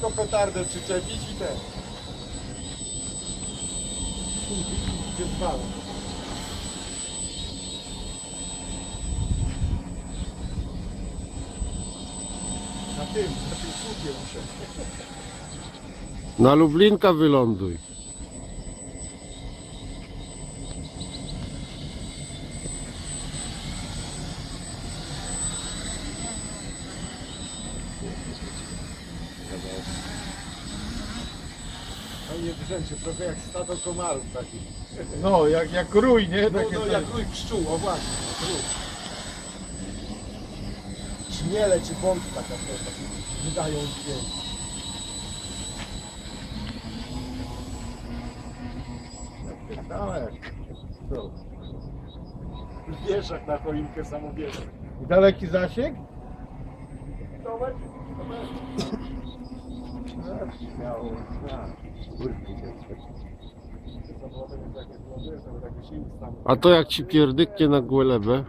tylko petardę przyczepić i ten. Zwala. Na tym, na tym słupie muszę. Na Lublinka wyląduj. No nie brzęczy, trochę jak stado komarów takich. No, jak, jak rój, nie? No, Takie no coś. jak rój pszczół, o właśnie, rój. Czmiele czy bąki taka taki wydają dźwięk. Napierdalaj. Co? Wieszak na choinkę samowieszak. I daleki zasięg? Zobacz, zobacz. A to jak ci pierdyknie na głębę?